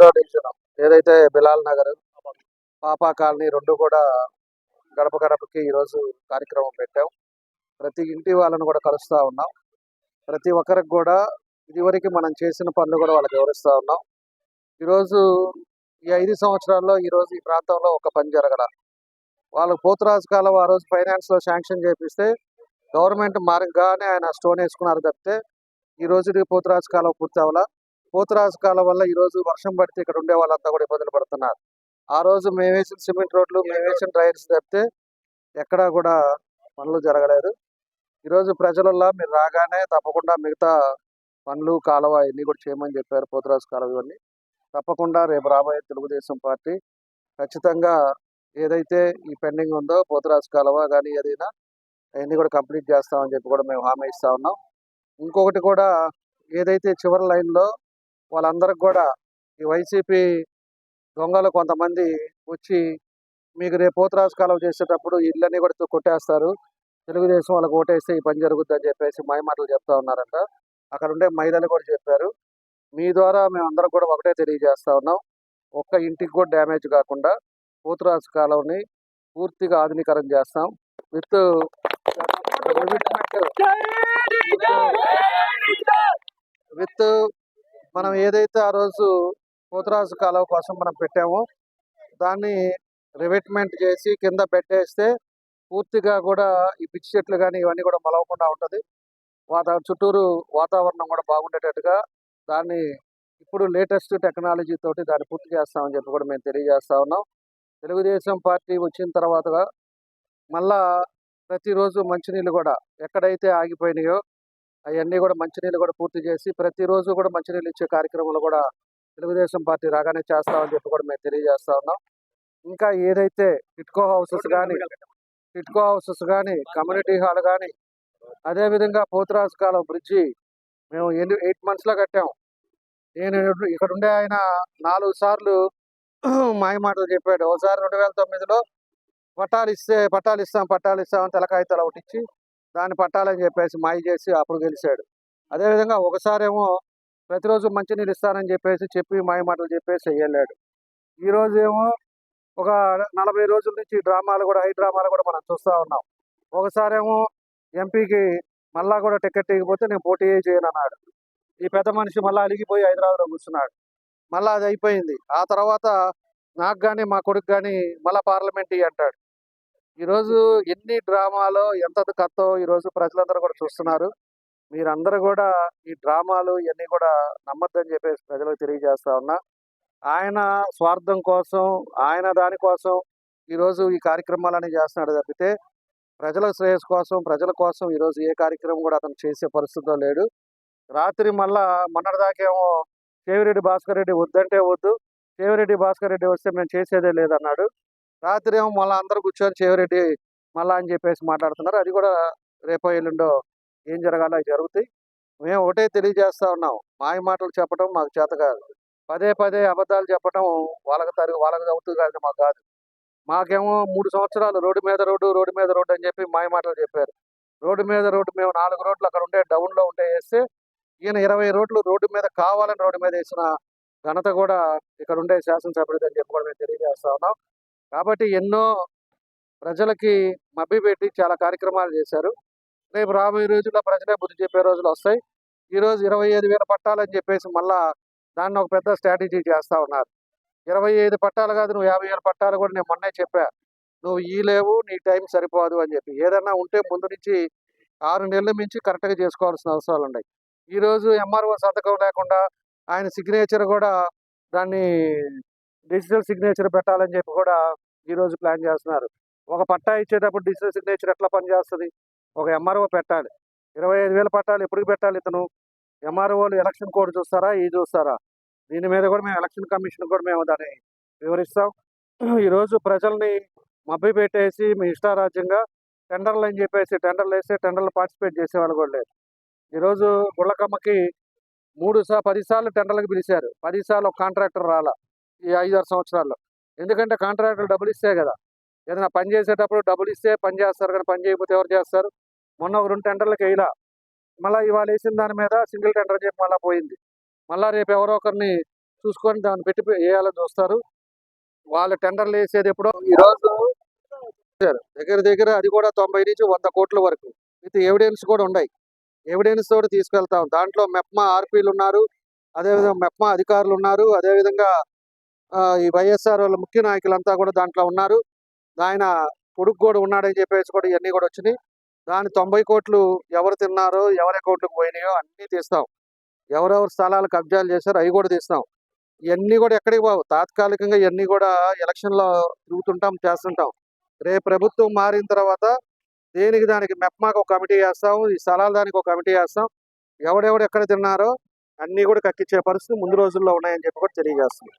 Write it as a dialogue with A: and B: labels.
A: రెండో డివిజన్ ఏదైతే బిలాల్ నగర్ పాపా కాలనీ రెండు కూడా గడప గడపకి ఈరోజు కార్యక్రమం పెట్టాం. ప్రతి ఇంటి వాళ్ళని కూడా కలుస్తూ ఉన్నాం. ప్రతి ఒక్కరికి కూడా ఇదివరకు మనం చేసిన పనులు కూడా వాళ్ళకి వివరిస్తూ ఉన్నాం. ఈరోజు ఈ ఐదు సంవత్సరాల్లో ఈరోజు ఈ ప్రాంతంలో ఒక పని జరగల. వాళ్ళు పోతురాజు కాలం ఆ రోజు ఫైనాన్స్లో శాంక్షన్ చేపిస్తే గవర్నమెంట్ మార్గానే ఆయన స్టోన్ వేసుకున్నారు తప్పితే ఈ రోజు పోతురాజు కాలం పూర్తి అవ్వాల? పోతురాజు కాలం వల్ల ఈ రోజు వర్షం పడితే ఇక్కడ ఉండే వాళ్ళంతా కూడా ఇబ్బందులు పడుతున్నారు. ఆ రోజు మేము వేసిన సిమెంట్ రోడ్లు మేము వేసిన టైర్స్ తప్పితే ఎక్కడా కూడా పనులు జరగలేదు. ఈరోజు ప్రజలల్లా మీరు రాగానే తప్పకుండా మిగతా పనులు కాలువ ఇవన్నీ కూడా చేయమని చెప్పారు పోతురాజు కాలువ ఇవన్నీ. తప్పకుండా రేపు రాబోయే తెలుగుదేశం పార్టీ ఖచ్చితంగా ఏదైతే ఈ పెండింగ్ ఉందో పోతురాజు కాలువ కానీ ఏదైనా అవన్నీ కూడా కంప్లీట్ చేస్తామని చెప్పి కూడా మేము హామీ ఇస్తా ఉన్నాం. ఇంకొకటి కూడా ఏదైతే చివరి లైన్లో వాళ్ళందరికి కూడా ఈ వైసీపీ దొంగలు కొంతమంది వచ్చి మీకు రేపు పోతరాజకాలం చేసేటప్పుడు ఇళ్ళన్నీ కూడా కొట్టేస్తారు. తెలుగుదేశం వాళ్ళకి ఓటేస్తే ఈ పని జరుగుద్ది అని చెప్పేసి మాయమాటలు చెప్తా ఉన్నారంట. అక్కడ ఉండే మహిళలు కూడా చెప్పారు. మీ ద్వారా మేము కూడా ఒకటే తెలియజేస్తా ఉన్నాం. ఒక్క ఇంటికి కూడా డ్యామేజ్ కాకుండా పోతురాజు కాలంని పూర్తిగా ఆధునీకరణ చేస్తాం. విత్ విత్ మనం ఏదైతే ఆ రోజు పోతరాజు కాలువ కోసం మనం పెట్టామో దాన్ని రివెట్మెంట్ చేసి కింద పెట్టేస్తే పూర్తిగా కూడా ఈ పిచ్చి చెట్లు కానీ ఇవన్నీ కూడా మలవకుండా ఉంటుంది. వాతా చుట్టూరు వాతావరణం కూడా బాగుండేటట్టుగా దాన్ని ఇప్పుడు లేటెస్ట్ టెక్నాలజీ తోటి దాన్ని పూర్తి చేస్తామని చెప్పి కూడా మేము తెలియజేస్తా ఉన్నాం. తెలుగుదేశం పార్టీ వచ్చిన తర్వాత మళ్ళా ప్రతిరోజు మంచినీళ్ళు కూడా ఎక్కడైతే ఆగిపోయినాయో అవన్నీ కూడా మంచినీళ్ళు కూడా పూర్తి చేసి ప్రతిరోజు కూడా మంచినీళ్ళు ఇచ్చే కార్యక్రమాలు కూడా తెలుగుదేశం పార్టీ రాగానే చేస్తామని చెప్పి కూడా మేము తెలియజేస్తా ఉన్నాం. ఇంకా ఏదైతే టిట్కో హౌసెస్ కానీ టిట్కో హౌసెస్ కానీ కమ్యూనిటీ హాల్ కానీ అదేవిధంగా పోతురాజు కాలం బ్రిడ్జి మేము ఎన్ని ఎయిట్ మంత్స్లో కట్టాం. నేను ఇక్కడ ఉండే ఆయన నాలుగు సార్లు మాయ మాటలు చెప్పాడు. ఒకసారి రెండు వేల తొమ్మిదిలో పట్టాలు ఇస్తే పట్టాలు ఇస్తాం పట్టాలు ఇస్తాం అని తెలకాయతల ఒకటి ఇచ్చి దాన్ని పట్టాలని చెప్పేసి మాయ చేసి అప్పుడు గెలిచాడు. అదేవిధంగా ఒకసారేమో ప్రతిరోజు మంచినీళ్ళు ఇస్తానని చెప్పేసి చెప్పి మాయ మాటలు చెప్పేసి వెళ్ళాడు. ఈరోజేమో ఏమో ఒక నలభై రోజుల నుంచి డ్రామాలు కూడా హై డ్రామాలు కూడా మనం చూస్తూ ఉన్నాం. ఒకసారేమో ఎంపీకి మళ్ళా కూడా టికెట్ ఇవ్వకపోతే నేను పోటీ చేయను అన్నాడు ఈ పెద్ద మనిషి మళ్ళీ అలిగిపోయి హైదరాబాద్లో కూర్చున్నాడు. మళ్ళీ అది అయిపోయింది. ఆ తర్వాత నాకు కానీ మా కొడుకు కానీ మళ్ళీ పార్లమెంట్ అంటాడు. ఈరోజు ఎన్ని డ్రామాలో ఎంత కత్తో ఈరోజు ప్రజలందరూ కూడా చూస్తున్నారు. మీరందరూ కూడా ఈ డ్రామాలు ఇవన్నీ కూడా నమ్మద్దని చెప్పేసి ప్రజలకు తెలియజేస్తా ఉన్నా. ఆయన స్వార్థం కోసం ఆయన దానికోసం ఈరోజు ఈ కార్యక్రమాలన్నీ చేస్తున్నాడు తప్పితే ప్రజల శ్రేయస్ కోసం ప్రజల కోసం ఈరోజు ఏ కార్యక్రమం కూడా అతను చేసే పరిస్థితిలో లేడు. రాత్రి మళ్ళా మొన్నటిదాకేమో కేవిరెడ్డి భాస్కర్ రెడ్డి వద్దంటే వద్దు కేవిరెడ్డి భాస్కర్ రెడ్డి వస్తే మేము చేసేదే లేదన్నాడు. రాత్రి ఏమో మళ్ళీ అందరూ కూర్చొని చేవిరెడ్డి మళ్ళా అని చెప్పేసి మాట్లాడుతున్నారు. అది కూడా రేపో ఎల్లుండో ఏం జరగాలో జరుగుతాయి. మేము ఒకటే తెలియజేస్తా ఉన్నాం. మాయ మాటలు చెప్పడం మాకు చేత కాదు. పదే పదే అబద్ధాలు చెప్పడం వాళ్ళకి తరి వాళ్ళకి అవుతుంది కాదు మాకు కాదు. మాకేమో మూడు సంవత్సరాలు రోడ్డు మీద రోడ్డు రోడ్డు మీద రోడ్డు అని చెప్పి మాయ మాటలు చెప్పారు. రోడ్డు మీద రోడ్డు మేము నాలుగు రోడ్లు అక్కడ ఉండే డౌన్లో ఉంటే వేస్తే ఈయన ఇరవై రోడ్లు రోడ్డు మీద కావాలని రోడ్డు మీద వేసిన ఘనత కూడా ఇక్కడ ఉండే శాసనసభ్యుడు అని చెప్పి కూడా మేము తెలియజేస్తా ఉన్నాం. కాబట్టి ఎన్నో ప్రజలకి మభ్య పెట్టి చాలా కార్యక్రమాలు చేశారు. రేపు రాబోయే రోజుల్లో ప్రజలే బుద్ధి చెప్పే రోజులు వస్తాయి. ఈ రోజు ఇరవై ఐదు వేల పట్టాలని చెప్పేసి మళ్ళా దాన్ని ఒక పెద్ద స్ట్రాటజీ చేస్తా ఉన్నారు. ఇరవై ఐదు పట్టాలు కాదు నువ్వు యాభై వేల పట్టాలు కూడా నేను మొన్నే చెప్పా. నువ్వు ఈ లేవు నీ టైం సరిపోదు అని చెప్పి. ఏదన్నా ఉంటే ముందు నుంచి ఆరు నెలల మించి కరెక్ట్గా చేసుకోవాల్సిన అవసరాలు ఉన్నాయి. ఈ రోజు ఎంఆర్ఓ సంతకం లేకుండా ఆయన సిగ్నేచర్ కూడా దాన్ని డిజిటల్ సిగ్నేచర్ పెట్టాలని చెప్పి కూడా ఈరోజు ప్లాన్ చేస్తున్నారు. ఒక పట్టా ఇచ్చేటప్పుడు డిజిటల్ సిగ్నేచర్ ఎట్లా పనిచేస్తుంది? ఒక ఎంఆర్ఓ పెట్టాలి. ఇరవై ఐదు వేల పట్టాలు ఎప్పుడు పెట్టాలి ఇతను? ఎంఆర్ఓలు ఎలక్షన్ కోడ్ చూస్తారా? ఇది చూస్తారా? దీని మీద కూడా మేము ఎలక్షన్ కమిషన్ కూడా మేము దాన్ని వివరిస్తాం. ఈరోజు ప్రజల్ని మభ్య పెట్టేసి మీ ఇష్టారాజ్యంగా టెండర్లు అని చెప్పేసి టెండర్లు వేస్తే టెండర్లు పార్టిసిపేట్ చేసేవాళ్ళు కూడా లేదు ఈరోజు గుళ్ళకమ్మకి మూడు సా పది సార్లు టెండర్లకు పిలిచారు. పది సార్లు ఒక కాంట్రాక్టర్ రాలా. ఈ ఐదారు సంవత్సరాల్లో. ఎందుకంటే కాంట్రాక్టర్ డబ్బులు ఇస్తే కదా. ఏదైనా పని చేసేటప్పుడు డబ్బులు ఇస్తే పని చేస్తారు కానీ పని చేయకపోతే ఎవరు చేస్తారు? మొన్న ఒక రెండు టెండర్లకు వేయలా. మళ్ళీ ఇవాళ వేసిన దాని మీద సింగిల్ టెండర్ చెప్పి మళ్ళీ పోయింది. మళ్ళీ రేపు ఎవరో ఒకరిని చూసుకొని దాన్ని పెట్టి వేయాలని చూస్తారు. వాళ్ళు టెండర్లు వేసేది ఎప్పుడో ఈరోజు దగ్గర దగ్గర అది కూడా తొంభై నుంచి వంద కోట్ల వరకు. విత్ ఎవిడెన్స్ కూడా ఉన్నాయి. ఎవిడెన్స్ తోటి తీసుకెళ్తాం దాంట్లో మెప్మా ఆర్పీలు ఉన్నారు. అదేవిధంగా మెప్మా అధికారులు ఉన్నారు. అదేవిధంగా ఈ వైఎస్ఆర్ వాళ్ళ ముఖ్య నాయకులంతా కూడా దాంట్లో ఉన్నారు. ఆయన కొడుకు కూడా ఉన్నాడని చెప్పేసి కూడా ఇవన్నీ కూడా వచ్చినాయి. దాని తొంభై కోట్లు ఎవరు తిన్నారో ఎవరి అకౌంట్కి పోయినాయో అన్నీ తీస్తాం. ఎవరెవరు స్థలాలు కబ్జాలు చేశారో అవి కూడా తీస్తాం. ఇవన్నీ కూడా ఎక్కడికి పోవు. తాత్కాలికంగా ఇవన్నీ కూడా ఎలక్షన్లో తిరుగుతుంటాం చేస్తుంటాం. రేపు ప్రభుత్వం మారిన తర్వాత దేనికి దానికి మెప్మాకు ఒక కమిటీ వేస్తాం ఈ స్థలాల దానికి ఒక కమిటీ వేస్తాం. ఎవడెవడు ఎక్కడ తిన్నారో అన్నీ కూడా కక్కించే పరిస్థితి ముందు రోజుల్లో ఉన్నాయని చెప్పి కూడా తెలియజేస్తుంది